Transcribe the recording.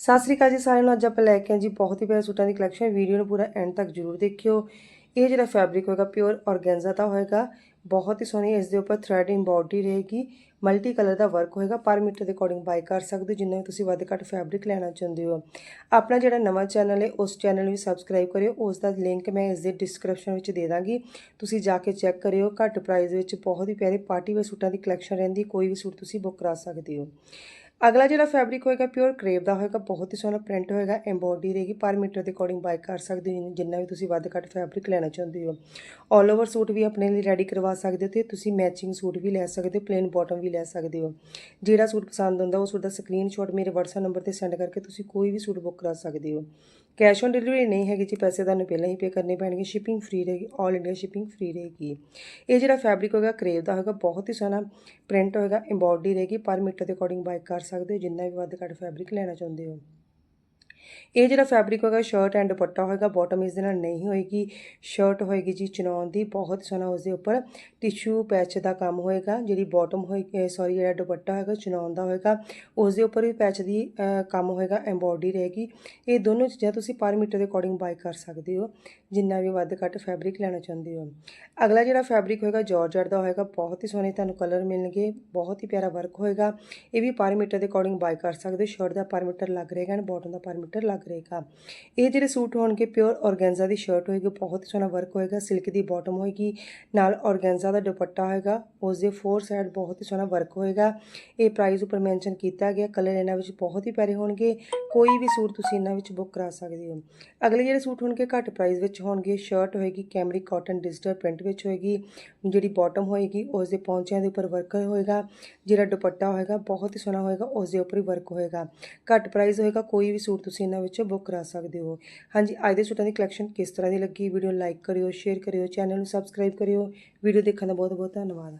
ਸਤਿ ਸ੍ਰੀ ਅਕਾਲ ਜੀ ਸਾਰਿਆਂ ਨੂੰ। ਅੱਜ ਆਪਾਂ ਲੈ ਕੇ ਆਏ ਜੀ ਬਹੁਤ ਹੀ ਪਿਆਰੇ ਸੂਟਾਂ ਦੀ ਕਲੈਕਸ਼ਨ ਵੀਡੀਓ ਨੂੰ ਪੂਰਾ ਐਂਡ ਤੱਕ ਜਰੂਰ ਦੇਖਿਓ। ਇਹ ਜਿਹੜਾ ਫੈਬਰਿਕ ਹੋਏਗਾ ਪਿਓਰ ਔਰਗੈਂਜ਼ਾ ਦਾ ਹੋਏਗਾ। ਬਹੁਤ ਹੀ ਸੋਹਣੀ ਇਸ ਦੇ ਉੱਪਰ ਥ੍ਰੈਡ ਐਮਬੋਡੀ ਰਹੇਗੀ। ਮਲਟੀ ਕਲਰ ਦਾ ਵਰਕ ਹੋਏਗਾ, ਪਰ ਮੀਟਰ ਦੇ ਅਕੋਰਡਿੰਗ ਬਾਈ ਕਰ ਸਕਦੇ ਹੋ, ਜਿੰਨਾ ਵੀ ਤੁਸੀਂ ਵੱਧ ਘੱਟ ਫੈਬਰਿਕ ਲੈਣਾ ਚਾਹੁੰਦੇ ਹੋ। ਆਪਣਾ ਜਿਹੜਾ ਨਵਾਂ ਚੈਨਲ ਹੈ, ਉਸ ਚੈਨਲ ਨੂੰ ਵੀ ਸਬਸਕ੍ਰਾਈਬ ਕਰਿਓ। ਉਸ ਦਾ ਲਿੰਕ ਮੈਂ ਇਸ ਦੇ ਡਿਸਕ੍ਰਿਪਸ਼ਨ ਵਿੱਚ ਦੇ ਦਾਂਗੀ। ਤੁਸੀਂ ਜਾ ਕੇ ਚੈੱਕ ਕਰਿਓ, ਘੱਟ ਪ੍ਰਾਈਸ ਵਿੱਚ ਬਹੁਤ ਹੀ ਪਿਆਰੇ ਪਾਰਟੀ ਵੇਅਰ ਸੂਟਾਂ ਦੀ ਕਲੈਕਸ਼ਨ ਰਹਿੰਦੀ, ਕੋਈ ਵੀ ਸੂਟ ਤੁਸੀਂ ਬੁੱਕ ਕਰਾ ਸਕਦੇ ਹੋ। ਅਗਲਾ ਜਿਹੜਾ ਫੈਬਰਿਕ ਹੋਏਗਾ ਪਿਓਰ ਕਰੇਪ ਦਾ ਹੋਏਗਾ, ਬਹੁਤ ਹੀ ਸੋਹਣਾ ਪ੍ਰਿੰਟ ਹੋਏਗਾ ਐਮਬੋਡੀ ਰਹੇਗੀ, ਪਰ ਮੀਟਰ ਦੇ ਅਕੋਰਡਿੰਗ ਬਾਈ ਕਰ ਸਕਦੇ ਹੋ, ਜਿੰਨਾ ਵੀ ਤੁਸੀਂ ਵੱਧ ਘੱਟ ਫੈਬਰਿਕ ਲੈਣਾ ਚਾਹੁੰਦੇ ਹੋ। ਆਲ ਓਵਰ ਸੂਟ ਵੀ ਆਪਣੇ ਲਈ ਰੈਡੀ ਕਰਵਾ ਸਕਦੇ ਹੋ ਤੇ ਤੁਸੀਂ ਮੈਚਿੰਗ ਸੂਟ ਵੀ ਲੈ ਸਕਦੇ ਹੋ ਪਲੇਨ ਬਾਟਮ ਵੀ ਲੈ ਸਕਦੇ ਹੋ। ਜਿਹੜਾ ਸੂਟ ਪਸੰਦ ਹੁੰਦਾ, ਉਹ ਸੂਟ ਦਾ ਸਕਰੀਨਸ਼ਾਟ ਮੇਰੇ WhatsApp ਨੰਬਰ ਤੇ ਸੈਂਡ ਕਰਕੇ ਤੁਸੀਂ ਕੋਈ ਵੀ ਸੂਟ ਬੁੱਕ ਕਰਾ ਸਕਦੇ ਹੋ। ਕੈਸ਼ ਔਨ ਡਿਲੀਵਰੀ ਨਹੀਂ ਹੈਗੀ ਜੀ, ਪੈਸੇ ਤੁਹਾਨੂੰ ਪਹਿਲਾਂ ਹੀ ਪੇ ਕਰਨੇ ਪੈਣਗੇ ਸ਼ਿਪਿੰਗ ਫ੍ਰੀ ਰਹੇਗੀ ਆਲ ਇੰਡੀਆ ਸ਼ਿਪਿੰਗ ਫ੍ਰੀ ਰਹੇਗੀ। ਇਹ ਜਿਹੜਾ ਫੈਬਰਿਕ ਹੋਏਗਾ ਕਰੇਵ ਦਾ ਹੋਏਗਾ, ਬਹੁਤ ਹੀ ਸੋਹਣਾ ਪ੍ਰਿੰਟ ਹੋਏਗਾ ਐਮਬੋਡੀ ਰਹੇਗੀ, ਪਰ ਮੀਟਰ ਦੇ ਅਕੋਰਡਿੰਗ ਬਾਈ ਕਰ ਸਕਦੇ ਹੋ ਜਿੰਨਾ ਵੀ ਵੱਧ ਘੱਟ ਫੈਬਰਿਕ ਲੈਣਾ ਚਾਹੁੰਦੇ ਹੋ। ਇਹ ਜਿਹੜਾ ਫੈਬਰਿਕ ਹੋਏਗਾ ਸ਼ਰਟ ਐਂਡ ਦੁਪੱਟਾ ਹੋਏਗਾ ਬਾਟਮ ਇਸ ਦੇ ਨਾਲ ਨਹੀਂ ਹੋਏਗੀ। ਸ਼ਰਟ ਹੋਏਗੀ ਜੀ ਚਨੌਨ ਦੀ, ਬਹੁਤ ਸੋਹਣਾ ਉਸ ਦੇ ਉੱਪਰ ਟਿਸ਼ੂ ਪੈਚ ਦਾ ਕੰਮ ਹੋਏਗਾ, ਜਿਹੜੀ ਬਾਟਮ ਹੋਏਗੀ ਸੌਰੀ ਜਿਹੜਾ ਦੁਪੱਟਾ ਹੋਏਗਾ ਚਨੌਨ ਦਾ ਹੋਏਗਾ ਉਸ ਦੇ ਉੱਪਰ ਵੀ ਪੈਚ ਦੀ ਕੰਮ ਹੋਏਗਾ ਐਮਬੋਡੀ ਰਹੇਗੀ। ਇਹ ਦੋਨੋਂ ਚੀਜ਼ਾਂ ਤੁਸੀਂ ਪਰ ਮੀਟਰ ਦੇ ਅਕੋਰਡਿੰਗ ਬਾਈ ਕਰ ਸਕਦੇ ਹੋ, ਜਿੰਨਾ ਵੀ ਵੱਧ ਘੱਟ ਫੈਬਰਿਕ ਲੈਣਾ ਚਾਹੁੰਦੇ ਹੋ। ਅਗਲਾ ਜਿਹੜਾ ਫੈਬਰਿਕ ਹੋਏਗਾ ਜਾਰਜਟ ਦਾ ਹੋਏਗਾ, ਬਹੁਤ ਹੀ ਸੋਹਣੇ ਤੁਹਾਨੂੰ ਕਲਰ ਮਿਲਣਗੇ, ਬਹੁਤ ਹੀ ਪਿਆਰਾ ਵਰਕ ਹੋਏਗਾ। ਇਹ ਵੀ ਪਰ ਮੀਟਰ ਦੇ ਅਕੋਰਡਿੰਗ ਬਾਈ ਕਰ ਸਕਦੇ ਹੋ ਸ਼ਰਟ ਦਾ ਪਰ ਮੀਟਰ ਲੱਗ ਰਹੇਗਾ ਐਂਡ ਬਾਟਮ ਦਾ ਪਰ ਮੀਟਰ ਲੱਗ ਰਹੇਗਾ ਇਹ ਜਿਹੜੇ ਸੂਟ ਹੋਣਗੇ ਪਿਓਰ ਔਰਗੈਂਜ਼ਾ ਦੀ ਸ਼ਰਟ ਹੋਏਗੀ, ਬਹੁਤ ਹੀ ਸੋਹਣਾ ਵਰਕ ਹੋਏਗਾ ਸਿਲਕ ਦੀ ਬਾਟਮ ਹੋਏਗੀ, ਨਾਲ ਔਰਗੈਂਜ਼ਾ ਦਾ ਦੁਪੱਟਾ ਹੋਏਗਾ ਉਸ ਦੇ ਫੋਰ ਸਾਈਡ ਬਹੁਤ ਹੀ ਸੋਹਣਾ ਵਰਕ ਹੋਏਗਾ। ਇਹ ਪ੍ਰਾਈਸ ਉੱਪਰ ਮੈਂਸ਼ਨ ਕੀਤਾ ਗਿਆ ਕਲਰ ਇਹਨਾਂ ਵਿੱਚ ਬਹੁਤ ਹੀ ਪਿਆਰੇ ਹੋਣਗੇ, ਕੋਈ ਵੀ ਸੂਟ ਤੁਸੀਂ ਇਹਨਾਂ ਵਿੱਚ ਬੁੱਕ ਕਰਾ ਸਕਦੇ ਹੋ। ਅਗਲੇ ਜਿਹੜੇ ਸੂਟ ਹੋਣਗੇ, ਘੱਟ ਪ੍ਰਾਈਸ ਵਿੱਚ ਹੋਣਗੇ ਸ਼ਰਟ ਹੋਏਗੀ ਕੈਮਰੀ ਕਾਟਨ ਡਿਜੀਟਲ ਪ੍ਰਿੰਟ ਵਿੱਚ ਹੋਏਗੀ, ਜਿਹੜੀ ਬਾਟਮ ਹੋਏਗੀ ਉਸ ਦੇ ਪੌਂਚਿਆਂ ਦੇ ਉੱਪਰ ਵਰਕ ਹੋਏਗਾ, ਜਿਹੜਾ ਦੁਪੱਟਾ ਹੋਏਗਾ, ਬਹੁਤ ਹੀ ਸੋਹਣਾ ਹੋਏਗਾ ਉਸ ਦੇ ਉੱਪਰ ਹੀ ਵਰਕ ਹੋਏਗਾ। ਘੱਟ ਪ੍ਰਾਈਸ ਹੋਏਗਾ, ਕੋਈ ਵੀ ਸੂਟ ਤੁਸੀਂ ਤੁਸੀਂ ਇਹਨਾਂ ਵਿੱਚੋਂ ਬੁੱਕ ਕਰਾ ਸਕਦੇ ਹੋ। ਹਾਂਜੀ, ਅੱਜ ਦੇ ਸੂਟਾਂ ਦੀ ਕਲੈਕਸ਼ਨ ਕਿਸ ਤਰ੍ਹਾਂ ਦੀ ਲੱਗੀ? ਵੀਡੀਓ ਲਾਈਕ ਕਰਿਓ ਸ਼ੇਅਰ ਕਰਿਓ ਚੈਨਲ ਨੂੰ ਸਬਸਕ੍ਰਾਈਬ ਕਰਿਓ। ਵੀਡੀਓ ਦੇਖਣ ਦਾ ਬਹੁਤ ਬਹੁਤ ਧੰਨਵਾਦ।